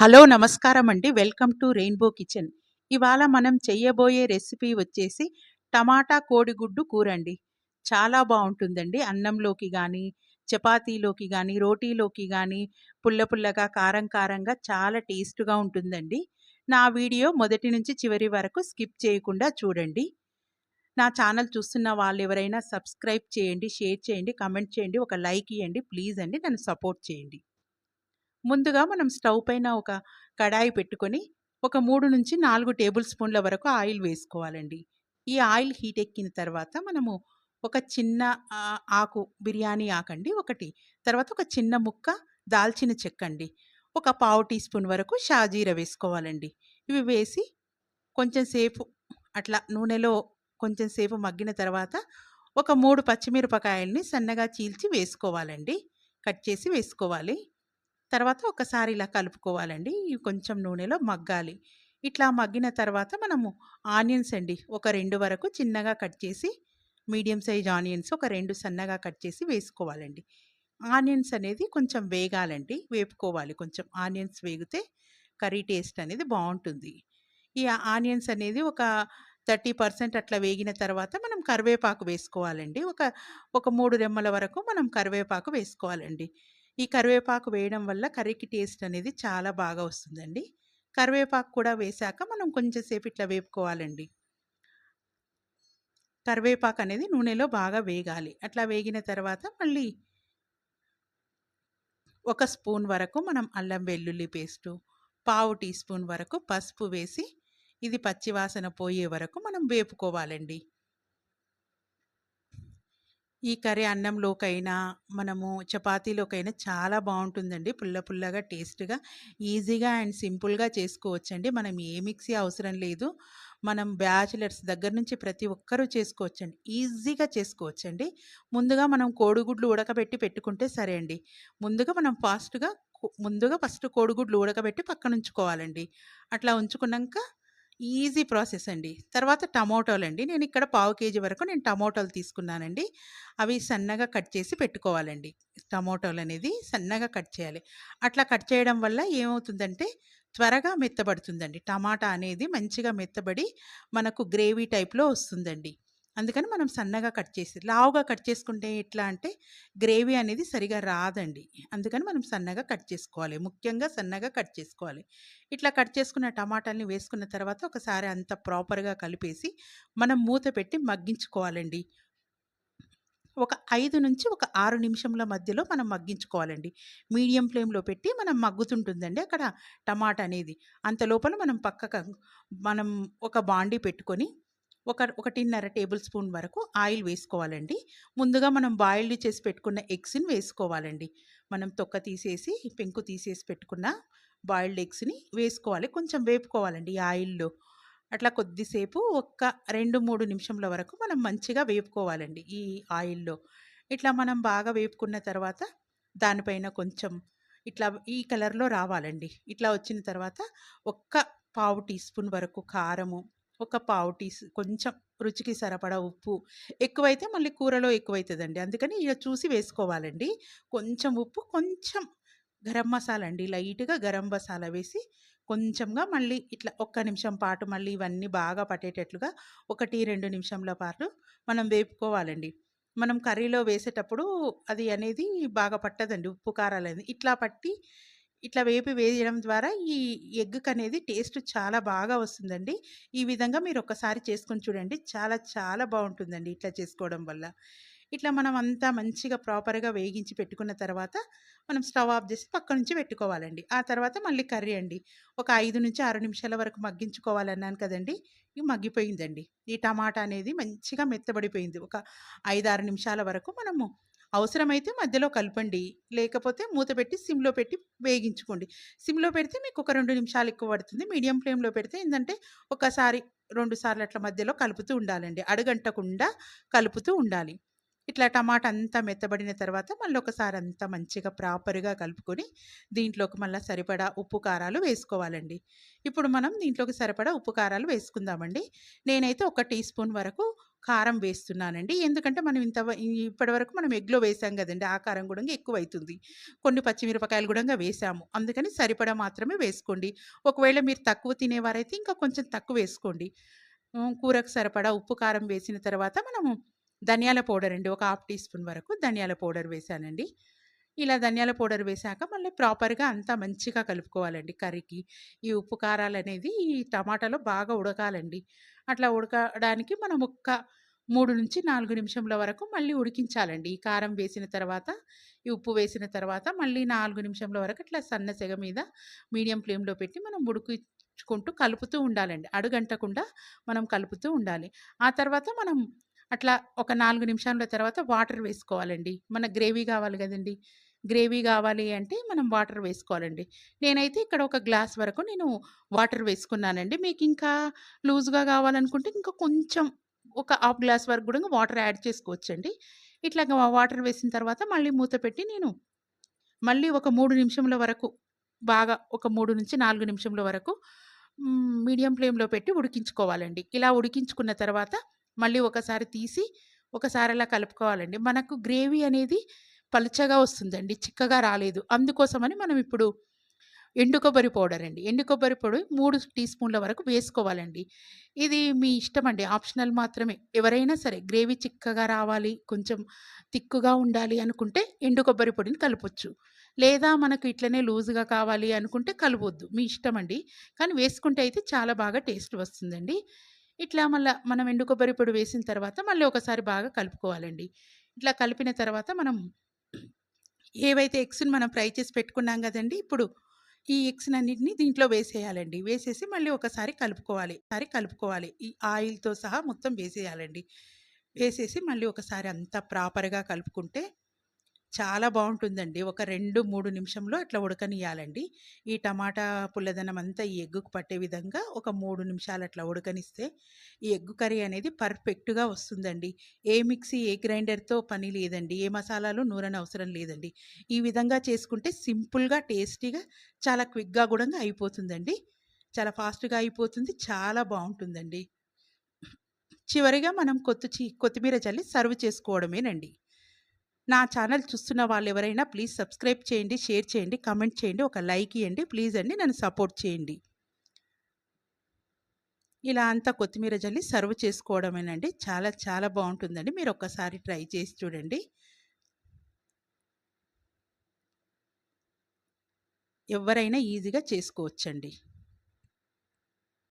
Hello నమస్కారం అండి welcome to rainbow kitchen. ఇవాళ మనం చెయ్యబోయే రెసిపీ వచ్చేసి టమాటా కోడిగుడ్డు కూర అండి చాలా బాగుంటుందండి అన్నంలోకి కానీ చపాతీలోకి కానీ రోటీలోకి కానీ పుల్ల పుల్లగా కారం కారంగా చాలా టేస్ట్గా ఉంటుందండి. నా వీడియో మొదటి నుంచి చివరి వరకు స్కిప్ చేయకుండా చూడండి. నా ఛానల్ చూస్తున్న వాళ్ళు ఎవరైనా సబ్స్క్రైబ్ చేయండి షేర్ చేయండి కమెంట్ చేయండి ఒక లైక్ ఇవ్వండి ప్లీజ్ అండి నన్ను సపోర్ట్ చేయండి. ముందుగా మనం స్టవ్ పైన ఒక కడాయి పెట్టుకొని ఒక మూడు నుంచి నాలుగు టేబుల్ స్పూన్ల వరకు ఆయిల్ వేసుకోవాలండి. ఈ ఆయిల్ హీట్ ఎక్కిన తర్వాత మనము ఒక చిన్న ఆకు బిర్యానీ ఆకండి ఒకటి. తర్వాత ఒక చిన్న ముక్క దాల్చిన చెక్క అండి ఒక పావు టీ స్పూన్ వరకు షాజీర వేసుకోవాలండి. ఇవి వేసి కొంచెం సేపు అట్లా నూనెలో కొంచెం సేపు మగ్గిన తర్వాత ఒక మూడు పచ్చిమిరపకాయల్ని సన్నగా చీల్చి వేసుకోవాలండి. కట్ చేసి వేసుకోవాలి. తర్వాత ఒకసారి ఇలా కలుపుకోవాలండి. ఇవి కొంచెం నూనెలో మగ్గాలి. ఇట్లా మగ్గిన తర్వాత మనము ఆనియన్స్ అండి ఒక రెండు వరకు చిన్నగా కట్ చేసి మీడియం సైజ్ ఆనియన్స్ ఒక రెండు సన్నగా కట్ చేసి వేసుకోవాలండి. ఆనియన్స్ అనేది కొంచెం వేగాలండి వేపుకోవాలి కొంచెం. ఆనియన్స్ వేగితే కర్రీ టేస్ట్ అనేది బాగుంటుంది. ఈ ఆనియన్స్ అనేది ఒక థర్టీ పర్సెంట్ అట్లా వేగిన తర్వాత మనం కరివేపాకు వేసుకోవాలండి. ఒక ఒక మూడు రెమ్మల వరకు మనం కరివేపాకు వేసుకోవాలండి. ఈ కరివేపాకు వేయడం వల్ల కర్రీకి టేస్ట్ అనేది చాలా బాగా వస్తుందండి. కరివేపాకు కూడా వేశాక మనం కొంచెంసేపు ఇట్లా వేపుకోవాలండి. కరివేపాకు అనేది నూనెలో బాగా వేగాలి. అట్లా వేగిన తర్వాత మళ్ళీ ఒక స్పూన్ వరకు మనం అల్లం వెల్లుల్లి పేస్టు పావు టీ స్పూన్ వరకు పసుపు వేసి ఇది పచ్చివాసన పోయే వరకు మనం వేపుకోవాలండి. ఈ కర్రీ అన్నంలోకైనా మనము చపాతీలోకైనా చాలా బాగుంటుందండి పుల్ల పుల్లగా టేస్ట్గా ఈజీగా అండ్ సింపుల్గా చేసుకోవచ్చండి. మనం ఏ మిక్సీ అవసరం లేదు. మనం బ్యాచిలర్స్ దగ్గర నుంచి ప్రతి ఒక్కరూ చేసుకోవచ్చండి. ఈజీగా చేసుకోవచ్చండి. ముందుగా మనం కోడిగుడ్లు ఉడకబెట్టి పెట్టుకుంటే సరే అండి. ముందుగా మనం ఫాస్ట్గా ముందుగా ఫస్ట్ కోడిగుడ్లు ఉడకబెట్టి పక్కన ఉంచుకోవాలండి అట్లా ఉంచుకున్నాక ఈజీ ప్రాసెస్ అండి. తర్వాత టమోటోలు అండి నేను ఇక్కడ పావు కేజీ వరకు నేను టమోటాలు తీసుకున్నానండి. అవి సన్నగా కట్ చేసి పెట్టుకోవాలండి. టమోటాలు అనేది సన్నగా కట్ చేయాలి. అట్లా కట్ చేయడం వల్ల ఏమవుతుందంటే త్వరగా మెత్తబడుతుందండి. టమాటా అనేది మంచిగా మెత్తబడి మనకు గ్రేవీ టైప్లో వస్తుందండి. అందుకని మనం సన్నగా కట్ చేసి లావుగా కట్ చేసుకుంటే ఎట్లా అంటే గ్రేవీ అనేది సరిగా రాదండి. అందుకని మనం సన్నగా కట్ చేసుకోవాలి. ముఖ్యంగా సన్నగా కట్ చేసుకోవాలి. ఇట్లా కట్ చేసుకున్న టమాటాలని వేసుకున్న తర్వాత ఒకసారి అంత ప్రాపర్గా కలిపేసి మనం మూత పెట్టి మగ్గించుకోవాలండి. ఒక ఐదు నుంచి ఒక ఆరు నిమిషంల మధ్యలో మనం మగ్గించుకోవాలండి. మీడియం ఫ్లేమ్లో పెట్టి మనం మగ్గుతుంటుందండి అక్కడ టమాటా అనేది. అంత లోపల మనం పక్కకు మనం ఒక బాండీ పెట్టుకొని ఒక ఒకటిన్నర టేబుల్ స్పూన్ వరకు ఆయిల్ వేసుకోవాలండి. ముందుగా మనం బాయిల్డ్ చేసి పెట్టుకున్న ఎగ్స్ని వేసుకోవాలండి. మనం తొక్క తీసేసి పెంకు తీసేసి పెట్టుకున్న బాయిల్డ్ ఎగ్స్ని వేసుకోవాలి. కొంచెం వేపుకోవాలండి ఈ ఆయిల్లో. అట్లా కొద్దిసేపు ఒక్క రెండు మూడు నిమిషంల వరకు మనం మంచిగా వేపుకోవాలండి ఈ ఆయిల్లో. ఇట్లా మనం బాగా వేపుకున్న తర్వాత దానిపైన కొంచెం ఇట్లా ఈ కలర్లో రావాలండి. ఇట్లా వచ్చిన తర్వాత ఒక్క పావు టీ స్పూన్ వరకు కారము ఒక పావు టీ కొంచెం రుచికి సరిపడా ఉప్పు. ఎక్కువైతే మళ్ళీ కూరలో ఎక్కువైతుందండి. అందుకని ఇక చూసి వేసుకోవాలండి. కొంచెం ఉప్పు కొంచెం గరం మసాలా అండి. లైట్గా గరం మసాలా వేసి కొంచెంగా మళ్ళీ ఇట్లా ఒక్క నిమిషం పాటు మళ్ళీ ఇవన్నీ బాగా పట్టేటట్లుగా ఒకటి రెండు నిమిషంల పాటు మనం వేపుకోవాలండి. మనం కర్రీలో వేసేటప్పుడు అది అనేది బాగా పట్టదండి. ఉప్పు కారాలు అనేది ఇట్లా పట్టి ఇట్లా వేపి వేయడం ద్వారా ఈ ఎగ్కి అనేది టేస్ట్ చాలా బాగా వస్తుందండి. ఈ విధంగా మీరు ఒక్కసారి చేసుకొని చూడండి. చాలా చాలా బాగుంటుందండి ఇట్లా చేసుకోవడం వల్ల. ఇట్లా మనం అంతా మంచిగా ప్రాపర్గా వేగించి పెట్టుకున్న తర్వాత మనం స్టవ్ ఆఫ్ చేసి పక్క నుంచి పెట్టుకోవాలండి. ఆ తర్వాత మళ్ళీ కర్రీ అండి. ఒక ఐదు నుంచి ఆరు నిమిషాల వరకు మగ్గించుకోవాలన్నాను కదండి ఇవి మగ్గిపోయిందండి. ఈ టమాటా అనేది మంచిగా మెత్తబడిపోయింది. ఒక ఐదు ఆరు నిమిషాల వరకు మనము అవసరమైతే మధ్యలో కలపండి. లేకపోతే మూత పెట్టి సిమ్లో పెట్టి వేగించుకోండి. సిమ్లో పెడితే మీకు ఒక రెండు నిమిషాలు ఎక్కువ పడుతుంది. మీడియం ఫ్లేమ్లో పెడితే ఏంటంటే ఒకసారి రెండు సార్లు అట్లా మధ్యలో కలుపుతూ ఉండాలండి. అడుగంటకుండా కలుపుతూ ఉండాలి. ఇట్లా టమాటా అంతా మెత్తబడిన తర్వాత మళ్ళీ ఒకసారి అంతా మంచిగా ప్రాపర్గా కలుపుకొని దీంట్లోకి మళ్ళీ సరిపడా ఉప్పు కారాలు వేసుకోవాలండి. ఇప్పుడు మనం దీంట్లోకి సరిపడా ఉప్పు కారాలు వేసుకుందామండి. నేనైతే ఒక టీ స్పూన్ వరకు కారం వేస్తున్నానండి. ఎందుకంటే మనం ఇంత ఇప్పటివరకు మనం ఎగ్‌లో వేసాం కదండి ఆ కారం ఎక్కువ అవుతుంది కొన్ని పచ్చిమిరపకాయలు గూడంగా వేసాము. అందుకని సరిపడా మాత్రమే వేసుకోండి. ఒకవేళ మీరు తక్కువ తినేవారైతే ఇంకా కొంచెం తక్కువ వేసుకోండి కూరకు సరిపడా ఉప్పు, కారం వేసిన తర్వాత మనము ధనియాల పౌడర్ అండి. ఒక హాఫ్ టీ స్పూన్ వరకు ధనియాల పౌడర్ వేసానండి ఇలా ధనియాల పౌడర్ వేశాక మళ్ళీ ప్రాపర్‌గా అంతా మంచిగా కలుపుకోవాలండి కర్రీకి. ఈ ఉప్పు, కారాలనేది ఈ టమాటాలో బాగా ఉడకాలండి. అట్లా ఉడకడానికి మనం ఒక్క 3-4 నిమిషంల వరకు మళ్ళీ ఉడికించాలండి. ఈ కారం వేసిన తర్వాత, ఈ ఉప్పు వేసిన తర్వాత మళ్ళీ నాలుగు నిమిషంల వరకు ఇట్లా సన్న సెగ మీద మీడియం ఫ్లేమ్‌లో పెట్టి మనం ఉడికించుకుంటూ కలుపుతూ ఉండాలండి. అడుగంటకుండా మనం కలుపుతూ ఉండాలి. ఆ తర్వాత మనం అట్లా ఒక నాలుగు నిమిషాల తర్వాత వాటర్ వేసుకోవాలండి. మన గ్రేవీ కావాలి కదండి గ్రేవీ కావాలి అంటే మనం వాటర్ వేసుకోవాలండి. నేనైతే ఇక్కడ ఒక గ్లాస్ వరకు నేను వాటర్ వేసుకున్నానండి. మీకు ఇంకా లూజ్‌గా కావాలనుకుంటే ఇంకా కొంచెం ఒక హాఫ్ గ్లాస్ వరకు కూడా వాటర్ యాడ్ చేసుకోవచ్చండి. ఇట్లాగా వాటర్ వేసిన తర్వాత మళ్ళీ మూత పెట్టి నేను మళ్ళీ ఒక మూడు నిమిషముల వరకు బాగా ఒక 3-4 నిమిషముల వరకు మీడియం ఫ్లేమ్‌లో పెట్టి ఉడికించుకోవాలండి. ఇలా ఉడికించుకున్న తర్వాత మళ్ళీ ఒకసారి తీసి ఒకసారి అలా కలుపుకోవాలండి. మనకు గ్రేవీ అనేది పలుచగా వస్తుందండి. చిక్కగా రాలేదు. అందుకోసమని మనం ఇప్పుడు ఎండు కొబ్బరి పౌడర్ అండి. ఎండు కొబ్బరి పొడి మూడు టీ స్పూన్ల వరకు వేసుకోవాలండి. ఇది మీ ఇష్టం అండి ఆప్షనల్ మాత్రమే. ఎవరైనా సరే గ్రేవీ చిక్కగా రావాలి, కొంచెం తిక్కుగా ఉండాలి అనుకుంటే ఎండు కొబ్బరి పొడిని కలపొచ్చు. లేదా మనకు ఇట్లనే లూజ్‌గా కావాలి అనుకుంటే కలపొద్దు. మీ ఇష్టం అండి కానీ వేసుకుంటే అయితే చాలా బాగా టేస్ట్ వస్తుందండి. ఇట్లా మళ్ళీ మనం ఎండు కొబ్బరి పొడి వేసిన తర్వాత మళ్ళీ ఒకసారి బాగా కలుపుకోవాలండి. ఇట్లా కలిపిన తర్వాత మనం ఏవైతే ఎగ్స్‌ని మనం ఫ్రై చేసి పెట్టుకున్నాం కదండి ఇప్పుడు ఈ ఎగ్స్‌నన్నిటిని దీంట్లో వేసేయాలండి. వేసేసి మళ్ళీ ఒకసారి కలుపుకోవాలి. ఒకసారి కలుపుకోవాలి. ఈ ఆయిల్‌తో సహా మొత్తం వేసేయాలండి. వేసేసి మళ్ళీ ఒకసారి అంతా ప్రాపర్‌గా కలుపుకుంటే చాలా బాగుంటుందండి ఒక 2, 3 నిమిషంలో ఇట్లా ఉడకనియాలండి. ఈ టమాటా పుల్లదనం అంతా ఈ ఎగ్గుకు పట్టే విధంగా ఒక మూడు నిమిషాలు అట్లా ఉడకనిస్తే ఈ ఎగ్ కర్రీ అనేది పర్ఫెక్ట్‌గా వస్తుందండి. ఏ మిక్సీ, ఏ గ్రైండర్‌తో పని లేదండి. ఏ మసాలాలు నూరనవసరం లేదండి. ఈ విధంగా చేసుకుంటే సింపుల్‌గా, టేస్టీగా చాలా క్విక్‌గా కూడా అయిపోతుందండి. చాలా ఫాస్ట్‌గా అయిపోతుంది. చాలా బాగుంటుందండి చివరిగా మనం కొత్త చీ కొత్తిమీర చల్లి సర్వ్ చేసుకోవడమేనండి. నా ఛానల్ చూస్తున్న వాళ్ళు ఎవరైనా ప్లీజ్ సబ్స్క్రైబ్ చేయండి, షేర్ చేయండి, కమెంట్ చేయండి, ఒక లైక్ ఇవ్వండి ప్లీజ్ అండి నన్ను సపోర్ట్ చేయండి. ఇలా అంతా కొత్తిమీర జల్లి సర్వ్ చేసుకోవడమేనండి. చాలా చాలా బాగుంటుందండి మీరు ఒక్కసారి ట్రై చేసి చూడండి. ఎవరైనా ఈజీగా చేసుకోవచ్చండి.